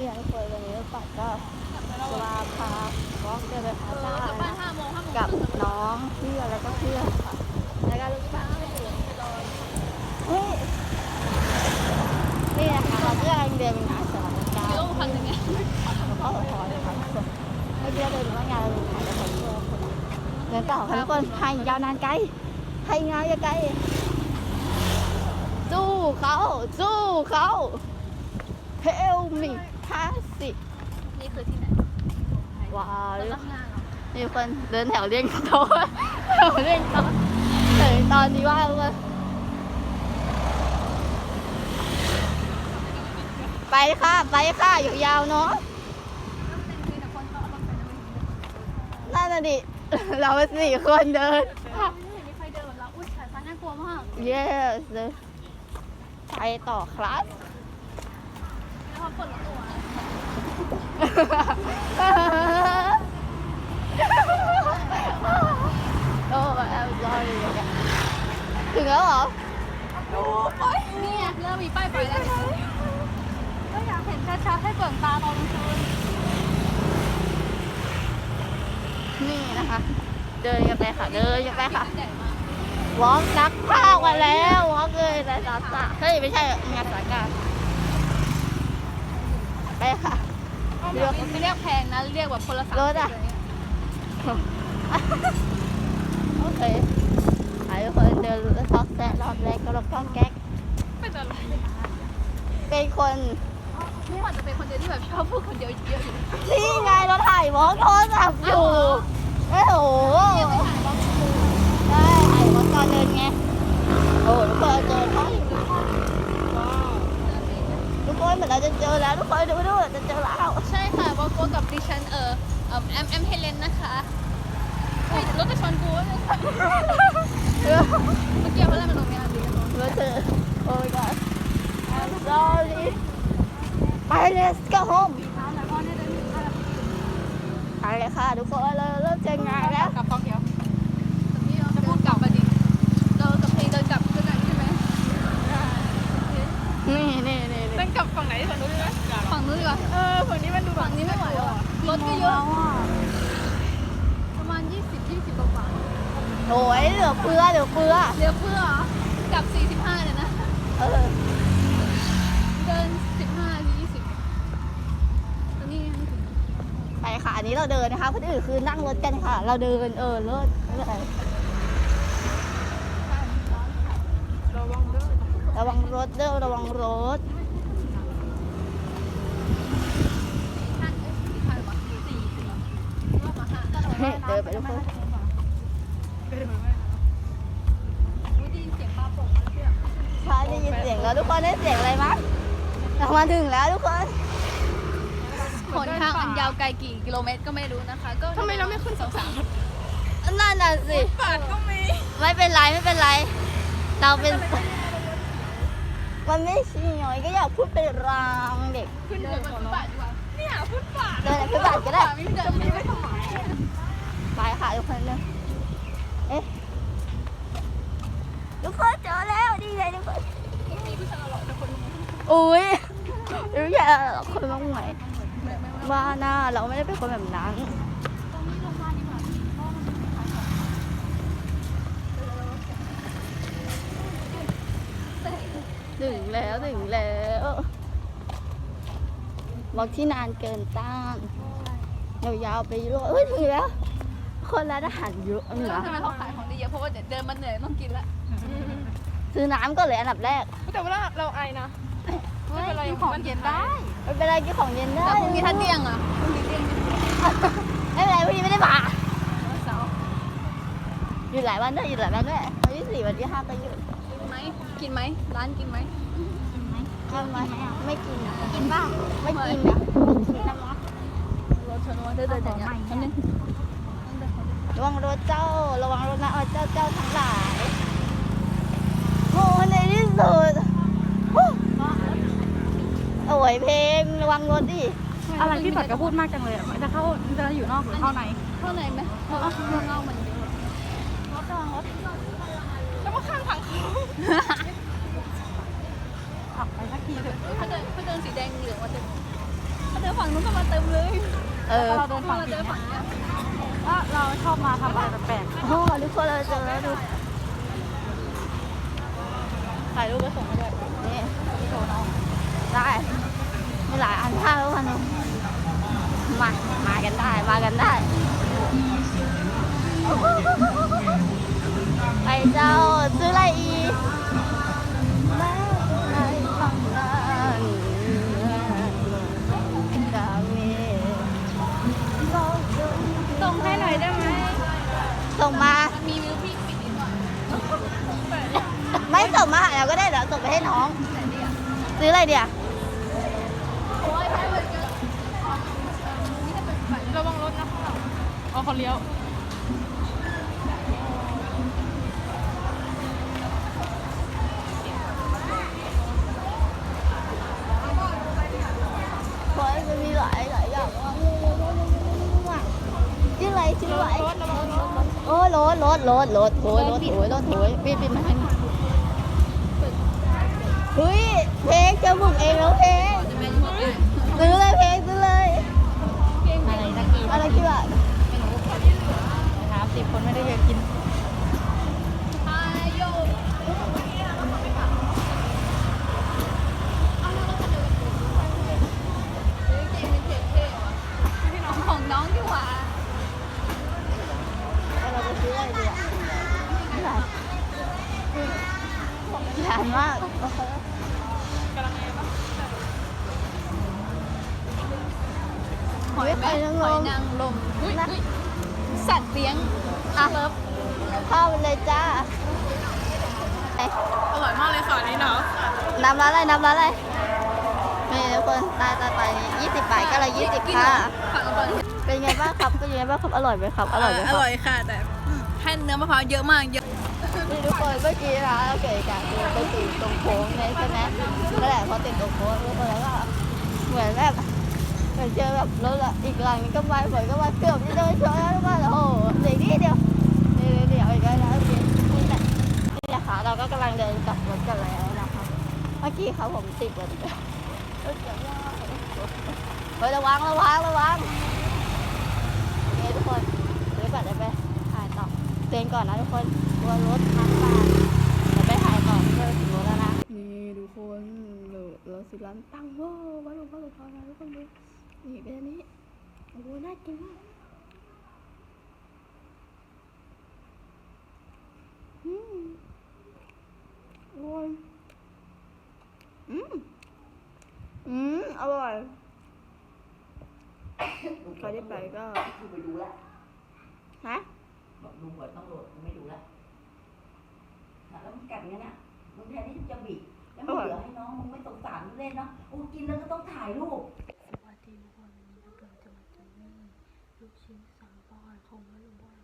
นี่ทุกคนวันนี้ปัดก็จะมาพาวอล์กเดินไปพาจ้านนะห้าโมงห้าโมงกับน้องเพื่อนแล้วก็เพื่อนค่ะแล้วก็ลูกสาวเฮ้ยนี่นะคะเราก็ยังเดินงานสานการกิโลณ์พันหนึ่งไงเขาขอเลยค่ะทุกเมื่อกี้เดินว่างานเราถ่ายแต่คนเดินต่อค่ะทุกคนให้ยาวนานไกลให้งานยาวไกลสู้เขาสู้เขาเฮลมิพาสิ นี่คือที่ไหนว้าวรถข้างหน้าเหรอมีคนเดินแถวเรียงโต๊ะแถวเรียงโต๊ะถึงตอนนี้ว่าเลยไปค่ะ ไปค่ะอยู่ยาวเนาะนั่นน่ะดิ เราสี่คนเดินมีใครเดินแบบเราอุ้ยสายฟ้าน่ากลัวมาก yes เลยไปต่อคลาส แล้วพอคนละตัว โอ้ I'm sorry ถึงแล้วเหรอนี่ไงเริ่มมีป้ายไปแล้วก็อยากเห็นชัดๆให้เปิดตาตอนกลางคืนนี่นะคะ เดินกันไปค่ะ เดินกันไปค่ะ วอล์กนักภาคมาแล้ววอล์กเลยในสาสะเฮ้ย ไม่ใช่งานสาการไปค่ะ เรียกไม่เรียกแพงนะ เรียกแบบคนละสามรถอะโอเคหายคนเดินซอกแซะรอบแรกก็รบก้องแก๊ก เป็นอะไรเป็นคนนี่อาจจะเป็นคนเดียวที่แบบชอบพูดคนเดียวเยอะอยู่ที่ไงเราถ่ายวอล์กโทรศัพท์อยู่โอ้โหยังไม่ถ่ายบล็อกกูได้ถ่ายวอล์กตอนเดินไงโอ้ทุกคนเจอเขาอยู่ทุกคนเหมือนเราจะเจอแล้วทุกคนดูดูจะเจอแล้วใช่ ค่ะบล็อกกูกับดิฉันเออเอ่อแอมแอมเฮเลนนะคะเฮ้ยรถจะชนกูเลยเออเมื่อกี้เพราะอะไรมันตรงนี้อะดีกันตรงนี้เมื่อเธอ oh my god I'm sorry ไป let's go home ไปเลยค่ะทุกคนเราเริ่มเจองานแล้วกลับกองเดียวนี่เราจะพูดกลับมาดิเรากับเพลงเดินกลับกันใช่ไหมนี่นี่นี่เต้นกลับฝั่งไหนฝั่งนู้นได้ไหม ฝั่งนู้นดีกว่าเออฝั่งนี้มันดูฝั่งนี้ไม่ไหวแล้วอะรถก็เยอะประมาณ 20 20กว่าโอ้ยเหลือเฟือเหลือเฟือๆเหลือเพื่อกลับ 45เลยนะ เออเดิน 15 20ตอนนี้ยังไม่ถึงไปค่ะอันนี้เราเดินนะคะคนอื่นคือนั่งรถกันค่ะ เราเดินเออเลิศเลิศระวังเด้อระวังรถเด้อระวังรถ มาแล้วเพื่อนใช่ได้ยินเสียงแล้วทุกคนได้เสียงอะไรมั้ยเรามาถึงแล้วทุกคนหนทางอันยาวไกลกี่กิโลเมตรก็ไม่รู้นะคะ ก็ทำไมเราไม่ขึ้นสองสามนั่นน่ะสิปาดก็มีไม่เป็นไรไม่เป็นไร เราเป็น มันไม่ชี้หน่อยก็อยากพูดเป็นรางเด็กขึ้นเดินบนฟุตบาทดีกว่าเนี่ยฟุตปาดเดินขึ้นบาทก็ได้ไม่เดินไม่ได้ทำไม ไปค่ะทุกคนเลยเอ๊ะทุกคนเจอแล้วนี่ไงทุกคนมีผู้ชายหล่อแต่คนอุ้ยรู้อย่าหรอกคนมากไหมว่าหน้าเราไม่ได้เป็นคนแบบนั้นตรงนี้ลงมาดีกว่าเพราะมันเป็นขายของถึงแล้วถึงแล้วบอกที่นานเกินต้านยาวๆไปเรื่อยเอ้ยถึงแล้ว คนร้านอาหารเยอะเหนือทำไมเขาขายของดีเยอะเพราะว่าเดี๋ยวเดินมาเหนื่อยต้องกินละซื้อน้ำก็เลยอันดับแรกแต่ว่าเราไอนะไม่เป็นไรกินของเย็นได้ไม่เป็นไรกินของเย็นได้แต่พรุ่งนี้ถ้าเที่ยงอะพรุ่งนี้เที่ยงไม่เป็นไรพรุ่งนี้ไม่ได้มาเสาร์อยู่หลายวันด้วยอยู่หลายวันด้วยวันที่สี่วันที่ห้าก็อยู่กินไหมกินไหมร้านกินไหมทำไมไม่กินอะกินบ้างไม่กินอะกินน้ำมันรถชนวันเดินเดินอย่างเงี้ยอันนึง ระวังรถเจ้า ระวังรถนะเอาเจ้าเจ้าทั้งหลายโอ้ในที่สุดโอ้โอ้ยเพลงระวังรถดิอะไรที่ปัดก็พูดมากจังเลยอะจะเข้าจะอยู่นอกหรือเข้าในเข้าในไหมเพราะว่าข้างนอกมันเยอะแล้วก็ข้ามทางเขาขับไปสักทีเถอะถ้าเดินถ้าเดินสีแดงเหลืองมันจะนู้นก็มาเต็มเลย เออเราเดินฝั่งผิดเนี่ ยว่าเราชอบมาทำอะไรแปลกโอ้ทุกคนเราเจอแล้วดูถ่ายรูปก็ส่งให้ด้วยนี่โชว์น้องได้มีหลายอันท่าแล้วกันงมา มากันได้ มากันได้ ไปเจ้า ไม่ส่งมาหาเราก็ได้เดี๋ยวส่งไปให้น้อง ซื้ออะไรเดียวโอ้ยให้เหมือนกันๆระวังรถนะข้างหลังอ๋อเขาเลี้ยว เพราะมันมีหลายหลายอย่างมากชื่ออะไรชื่ออะไรโอ้รถรถรถรถโถยรถโถยรถโถยปิดปิดมาให้หน่อยเฮ้ย เจะบุกเองแล้วเพลงซื้อเลยเพลงซื้อเลยอะไรตะกี้อะไรกี่บาทไม่รู้ถามสิบคนไม่ได้เยอะกิน อยแมงหอยนางรมอุ๊ยอุ๊ยสัตว์เลี้ยงอะเข้าไปเลยจ้าไปอร่อยมากเลยค่ะนี่เนาะน้ำร้านอะไรน้ำร้านอะไรนี่ทุกคนตายตายตายยี่สิบบาทก็ละยี่สิบค่ะผักอร่อยเป็นไงบ้างครับเป็นยังไงบ้างครับอร่อยไหมครับอร่อยไหมคอรับร่อยค่ะแต่ให้เนื้อมะพร้าวเยอะมากเยอะนี่ทุกคนเมื่อกี้นะเราเกิดเหตุการณ์คือไปติดตรงโค้งเนี่ยใช่ไหมนั่นแหละพอติดตรงโค้งทุกคนแล้วก็เหมือนแบบ เหมือนเจอแบบรถอะอีกหลังนึงก็มาฝนก็มาเกือบจะโดนชนแล้วทุกคนโอ้โหเหลือนิดเดียวเดี๋ยวเดี๋ยวอีกแล้วนะโอเคนี่แหละนี่แหละค่ะเราก็กำลังเดินกลับรถกันแล้วนะคะเมื่อกี้เขาผมติดรถเฮ้ยระวังระวังระวังนี่ทุกคนเดี๋ยวก่อนเดี๋ยวไปถ่ายต่อเตือนก่อนนะทุกคนกลัวรถทางผ่านเดี๋ยวไปถ่ายต่อเพื่อถึงรถแล้วนะนี่ทุกคนรถรถสิลันตั้งเวอร์วัดหลวงพ่อหลวงพ่อนะทุกคนดู นี่เป็นอันนี้โอ้โหน่ากินมากอืมอร่อยอืมอืมอร่อยใครได้ไปก็ดูไปดูแล้วฮะบอกดูก่อนต้องโหลดไม่ดูแล้วแล้วมันกัดงั้นอะมึงแทนที่จะบิดแล้วมึงเหลือให้น้องมึงไม่สงสารมึงเล่นเนาะโอ้กินแล้วก็ต้องถ่ายรูป สวัส